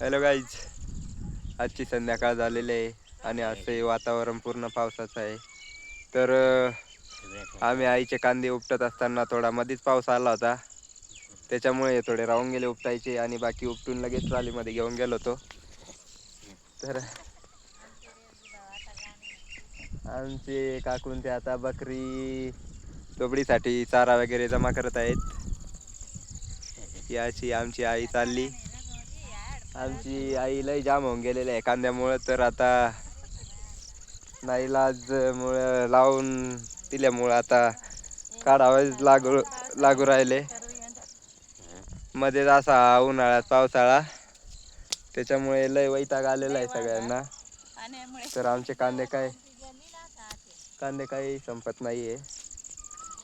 Hello guys आजची संध्याकाळ झालेली आहे आणि असं वातावरण पूर्ण पावसाचं आहे. तर आम्ही आईचे कांदे उपटत असताना थोडा मध्येच पाऊस आला होता. त्याच्यामुळे थोडे राहून गेले उपटायचे आणि बाकी उपटून लगेच ट्रॉलीमध्ये घेऊन गेलो होतो. तर आमचे काकून ते आता बकरी तोबडीसाठी चारा वगैरे जमा करत आहेत. याची आमची आई चालली. आमची आई लय जाम होऊन गेलेली आहे. कांद्यामुळं तर आता नाईलाज मुळे लावून दिल्यामुळं आता काढावेच लागू लागू राहिले. मध्येच असा उन्हाळ्यात पावसाळा. त्याच्यामुळे लय वैताग आलेला आहे सगळ्यांना. तर आमचे कांदे काय? कांदे काही संपत नाहीये.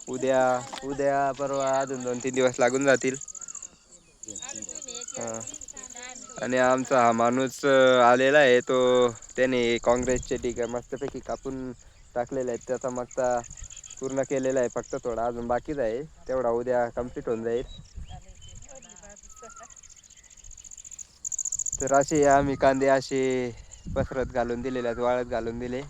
उद्या उद्या परवा अजून दोन तीन दिवस लागून जातील. हा. आणि आमचा हा माणूस आलेला आहे. तो त्याने काँग्रेसचे ठीक आहे मस्तपैकी कापून टाकलेले आहेत. त्याचा मागचा पूर्ण केलेला आहे फक्त थोडा. अजून बाकीच आहे. तेवढा उद्या कंप्लीट होऊन जाईल. तर असे आम्ही कांदे असे पसरत घालून दिलेले आहेत वाळत घालून दिले.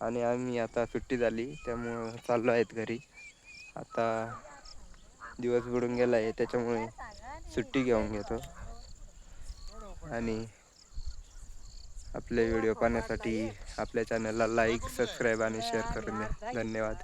आणि आम्ही आता सुट्टी झाली. त्यामुळं चाललो आहेत घरी. आता दिवस बुडून गेला आहे त्याच्यामुळे सुट्टी घेऊन घेतो. आणि आपले व्हिडिओ पाहण्यासाठी आपल्या चॅनलला लाईक सबस्क्राईब आणि शेअर करून द्या. धन्यवाद.